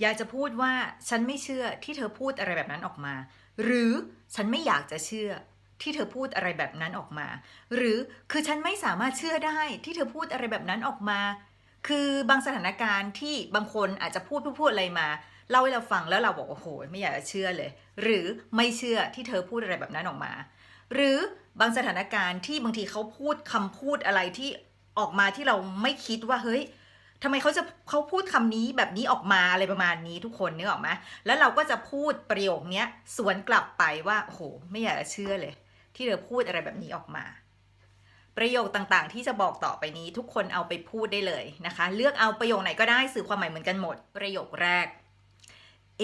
อยากจะพูดว่าฉันไม่เชื่อที่เธอพูดอะไรแบบนั้นออกมา หรือฉันไม่อยากจะเชื่อที่เธอพูดอะไรแบบนั้นออกมา หรือคือฉันไม่สามารถเชื่อได้ที่เธอพูดอะไรแบบนั้นออกมา คือบางสถานการณ์ที่บางคนอาจจะพูดพูดพดอะไรมาเล่าให้เราฟังแล้วเราบอกโอ้โหไม่อยากจะเชื่อเลย หรือไม่เชื่อที่เธอพูดอะไรแบบนั้นออกมา หรือบางสถานการณ์ที่บางทีเขาพูดคำพูดอะไรที่ออกมาที่เราไม่คิดว่าเฮ้ย ทำไมเขาจะเขาพูดคำนี้แบบนี้ออกมาอะไรประมาณนี้ทุกคนนึกออกไหมแล้วเราก็จะพูดประโยคนี้สวนกลับไปว่าโอ้โหไม่อยากจะเชื่อเลย ที่เธอพูดอะไรแบบนี้ออกมา ประโยคต่างๆ ที่จะบอกต่อไปนี้ทุกคนเอาไปพูดได้เลยนะคะ เลือกเอาประโยคไหนก็ได้สื่อความหมายเหมือนกันหมด ประโยคแรก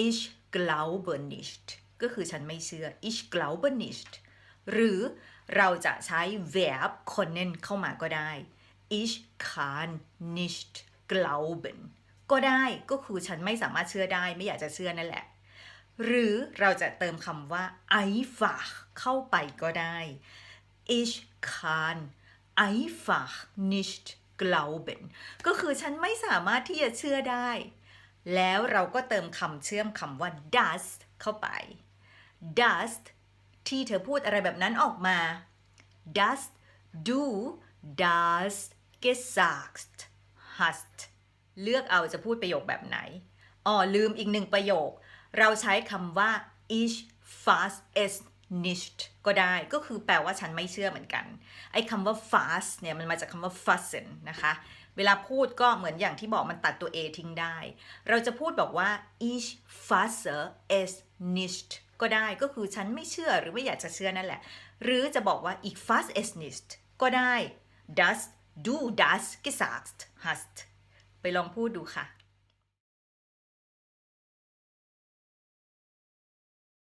ich glaube nicht ก็คือฉันไม่เชื่อ ich glaube nicht หรือเราจะใช้ verb können เข้ามาก็ได้ ich kann nicht glauben ก็ได้ก็คือฉันไม่สามารถเชื่อได้ไม่อยากจะเชื่อนั่นแหละ หรือเราจะเติมคำว่า einfach เข้าไปก็ได้ ich kann einfach nicht glauben ก็คือฉันไม่สามารถที่จะเชื่อได้ แล้วเราก็เติมคำเชื่อมคำว่า das เข้าไป das ที่เธอพูดอะไรแบบนั้นออกมา das du das gesagt hast เลือกเอาจะพูดประโยคแบบไหนอ๋อลืมอีกหนึ่งประโยค เราใช้คำว่า ich fast es nicht ก็ได้ก็คือแปลว่าฉันไม่เชื่อเหมือนกัน ไอ้คำว่า fast เนี่ยมันมาจากคำว่า fasten นะคะ เวลาพูดก็เหมือนอย่างที่บอกมันตัดตัว a ทิ้งได้ เราจะพูดบอกว่า ich fasse es nicht ก็ได้ก็คือฉันไม่เชื่อหรือไม่อยากจะเชื่อนั่นแหละ หรือจะบอกว่า ich fasse es nicht ก็ได้ dass du das gesagt hast ไปลองพูดดูค่ะ